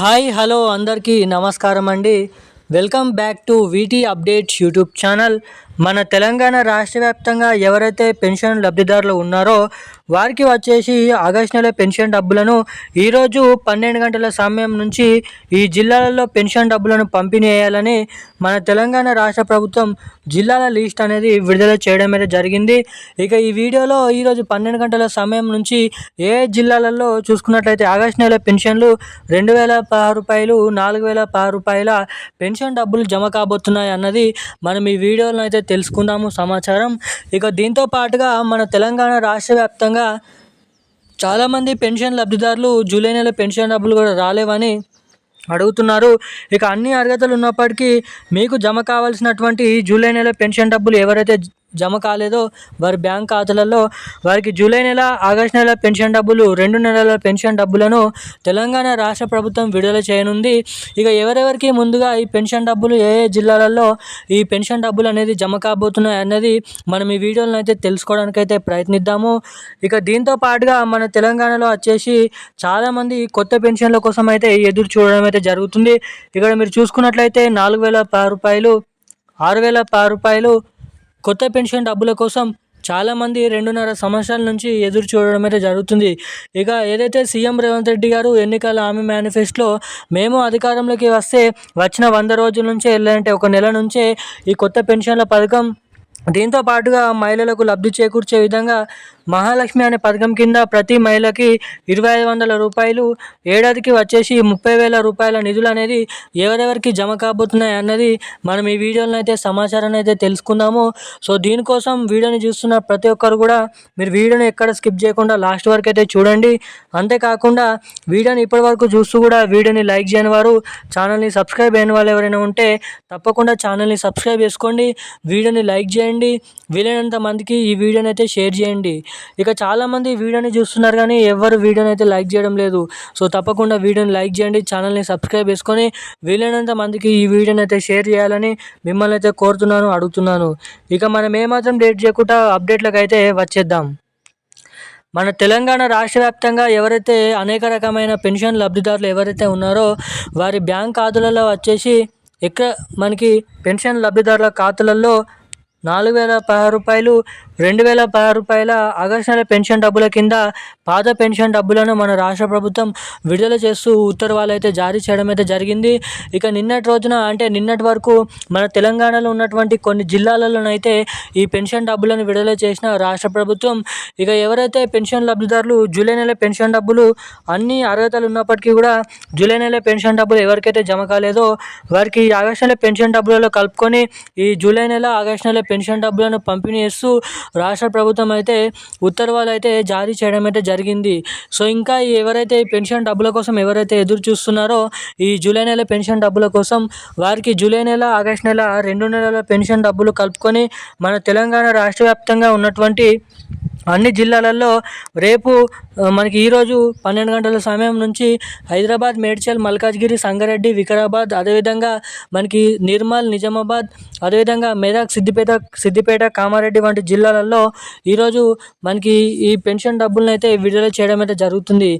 Hi hello అందరికీ నమస్కారం అండి. Welcome back to VT updates YouTube channel. మన తెలంగాణ రాష్ట్ర వ్యాప్తంగా ఎవరైతే పెన్షన్ లబ్ధిదారులు ఉన్నారో వారికి వచ్చేసి ఆగస్టు నెల పెన్షన్ డబ్బులను ఈరోజు పన్నెండు గంటల సమయం నుంచి ఈ జిల్లాలలో పెన్షన్ డబ్బులను పంపిణీ చేయాలని మన తెలంగాణ రాష్ట్ర ప్రభుత్వం జిల్లాల లిస్ట్ అనేది విడుదల చేయడం అయితే జరిగింది. ఇక ఈ వీడియోలో ఈరోజు పన్నెండు గంటల సమయం నుంచి ఏ జిల్లాలలో చూసుకున్నట్లయితే ఆగస్టు నెల పెన్షన్లు రెండు వేల పదహారు రూపాయలు నాలుగు వేల పదహారు రూపాయల పెన్షన్ డబ్బులు జమ కాబోతున్నాయి అన్నది మనం ఈ వీడియోలో అయితే తెలుసుకుందాము సమాచారం. ఇక దీంతో పాటుగా మన తెలంగాణ రాష్ట్ర వ్యాప్తంగా చాలామంది పెన్షన్ లబ్ధిదారులు జూలై నెల పెన్షన్ డబ్బులు కూడా రాలేవని అడుగుతున్నారు. ఇక అన్ని అర్హతలు ఉన్నప్పటికీ మీకు జమ కావాల్సినటువంటి జూలై నెల పెన్షన్ డబ్బులు ఎవరైతే జమ కాలేదో. వారి బ్యాంక్ ఖాతాలలో వారికి జూలై నెల ఆగస్టు నెల పెన్షన్ డబ్బులు రెండు నెలల పెన్షన్ డబ్బులను తెలంగాణ రాష్ట్ర ప్రభుత్వం విడుదల చేయనుంది. ఇక ఎవరెవరికి ముందుగా ఈ పెన్షన్ డబ్బులు ఏ ఏ జిల్లాలలో ఈ పెన్షన్ డబ్బులు అనేది జమ కాబోతున్నాయి అన్నది మనం ఈ వీడియోలను అయితే తెలుసుకోవడానికి అయితే ప్రయత్నిద్దాము. ఇక దీంతో పాటుగా మన తెలంగాణలో వచ్చేసి చాలామంది కొత్త పెన్షన్ల కోసం అయితే ఎదురు చూడడం అయితే జరుగుతుంది. ఇక్కడ మీరు చూసుకున్నట్లయితే నాలుగు వేల రూపాయలు ఆరు వేల రూపాయలు కొత్త పెన్షన్ డబ్బుల కోసం చాలామంది రెండున్నర సంవత్సరాల నుంచి ఎదురు చూడడం అయితే జరుగుతుంది. ఇక ఏదైతే సీఎం రేవంత్ రెడ్డి గారు ఎన్నికల హామీ మేనిఫెస్టోలో మేము అధికారంలోకి వస్తే వచ్చిన వంద రోజుల నుంచే లేదంటే ఒక నెల నుంచే ఈ కొత్త పెన్షన్ల పథకం దీంతో పాటుగా మహిళలకు లబ్ధి చేకూర్చే విధంగా మహాలక్ష్మి అనే పథకం కింద ప్రతి మహిళకి ఇరవై ఐదు వందల రూపాయలు ఏడాదికి వచ్చేసి ముప్పై వేల రూపాయల నిధులు అనేది ఎవరెవరికి జమ కాబోతున్నాయి అన్నది మనం ఈ వీడియోలో అయితే సమాచారాన్ని అయితే తెలుసుకుందాము. సో దీనికోసం వీడియోని చూస్తున్న ప్రతి ఒక్కరు కూడా మీరు వీడియోని ఎక్కడ స్కిప్ చేయకుండా లాస్ట్ వరకు అయితే చూడండి. అంతేకాకుండా వీడియోని ఇప్పటి వరకు చూస్తూ కూడా వీడియోని లైక్ చేయని వారు ఛానల్ని సబ్స్క్రైబ్ అయిన వాళ్ళు ఎవరైనా ఉంటే తప్పకుండా ఛానల్ని సబ్స్క్రైబ్ చేసుకోండి. వీడియోని లైక్ చేయండి. వీలైనంత మందికి ఈ వీడియోని అయితే షేర్ చేయండి. ఇక చాలామంది వీడియోని చూస్తున్నారు కానీ ఎవరు వీడియోని అయితే లైక్ చేయడం లేదు. సో తప్పకుండా వీడియోని లైక్ చేయండి ఛానల్ని సబ్స్క్రైబ్ చేసుకొని వీలైనంత మందికి ఈ వీడియోని అయితే షేర్ చేయాలని మిమ్మల్ని అయితే కోరుతున్నాను అడుగుతున్నాను. ఇక మనం ఏమాత్రం డేట్ చేయకుండా అప్డేట్లకు అయితే వచ్చేద్దాం. మన తెలంగాణ రాష్ట్ర వ్యాప్తంగా ఎవరైతే అనేక రకమైన పెన్షన్ లబ్ధిదారులు ఎవరైతే ఉన్నారో వారి బ్యాంక్ ఖాతాలలో వచ్చేసి ఎక్క మనకి పెన్షన్ లబ్ధిదారుల ఖాతాలలో నాలుగు వేల పదహారు రూపాయలు రెండు వేల పదహారు రూపాయల ఆగస్టు నెల పెన్షన్ డబ్బుల కింద పాత పెన్షన్ డబ్బులను మన రాష్ట్ర ప్రభుత్వం విడుదల చేస్తూ ఉత్తర్వులు అయితే జారీ చేయడం అయితే జరిగింది. ఇక నిన్నటి రోజున అంటే నిన్నటి వరకు మన తెలంగాణలో ఉన్నటువంటి కొన్ని జిల్లాలలోనైతే ఈ పెన్షన్ డబ్బులను విడుదల చేసిన రాష్ట్ర ప్రభుత్వం ఇక ఎవరైతే పెన్షన్ లబ్ధిదారులు జూలై నెల పెన్షన్ డబ్బులు అన్ని అర్హతలు ఉన్నప్పటికీ కూడా జూలై నెల పెన్షన్ డబ్బులు ఎవరికైతే జమ కాలేదో వారికి ఆగస్టు నెల పెన్షన్ డబ్బులలో కలుపుకొని ఈ జూలై నెల ఆగస్టు నెల పెన్షన్ డబ్బులను పంపిణీ చేస్తూ రాష్ట్ర ప్రభుత్వం అయితే ఉత్తర్వులు అయితే జారీ చేయడం అయితే జరిగింది. సో ఇంకా ఎవరైతే పెన్షన్ డబ్బుల కోసం ఎవరైతే ఎదురు చూస్తున్నారో ఈ జూలై నెల పెన్షన్ డబ్బుల కోసం వారికి జూలై నెల ఆగస్ట్ నెల రెండు నెలల పెన్షన్ డబ్బులు కలుపుకొని మన తెలంగాణ రాష్ట్ర వ్యాప్తంగా ఉన్నటువంటి అన్ని జిల్లాలలో రేపు మనకి ఈరోజు పన్నెండు గంటల సమయం నుంచి హైదరాబాద్ మేడ్చల్ మల్కాజ్గిరి సంగారెడ్డి వికారాబాద్ అదేవిధంగా మనకి నిర్మల్ నిజామాబాద్ అదేవిధంగా మెదక్ సిద్దిపేట సిద్దిపేట కామారెడ్డి వంటి జిల్లాలలో ఈరోజు మనకి ఈ పెన్షన్ డబ్బులను అయితే విడుదల చేయడం అయితే జరుగుతుంది.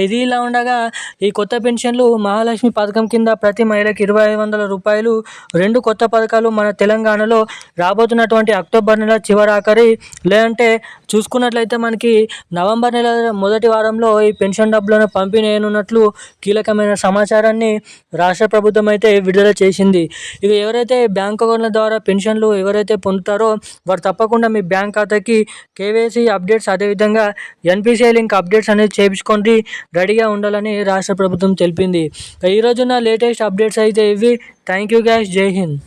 ఇది ఇలా ఉండగా ఈ కొత్త పెన్షన్లు మహాలక్ష్మి పథకం కింద ప్రతి మహిళకి ఇరవై ఐదు వందల రూపాయలు రెండు కొత్త పథకాలు మన తెలంగాణలో రాబోతున్నటువంటి అక్టోబర్ నెల చివరాఖరి లేదంటే చూసుకున్నట్లయితే మనకి నవంబర్ నెల మొదటి వారంలో ఈ పెన్షన్ డబ్బులను పంపిణీ అయినట్లు కీలకమైన సమాచారాన్ని రాష్ట్ర ప్రభుత్వం అయితే విడుదల చేసింది. ఇక ఎవరైతే బ్యాంక్ అకౌంట్ల ద్వారా పెన్షన్లు ఎవరైతే పొందుతారో వారు తప్పకుండా మీ బ్యాంక్ ఖాతాకి కేవైసీ అప్డేట్స్ అదేవిధంగా ఎన్పిసిఐ లింక్ అప్డేట్స్ అనేది చేయించుకోండి రెడీగా ఉండాలని రాష్ట్ర ప్రభుత్వం తెలిపింది. ఈరోజున లేటెస్ట్ అప్డేట్స్ అయితే ఇవి. Thank you guys. Jai Hind.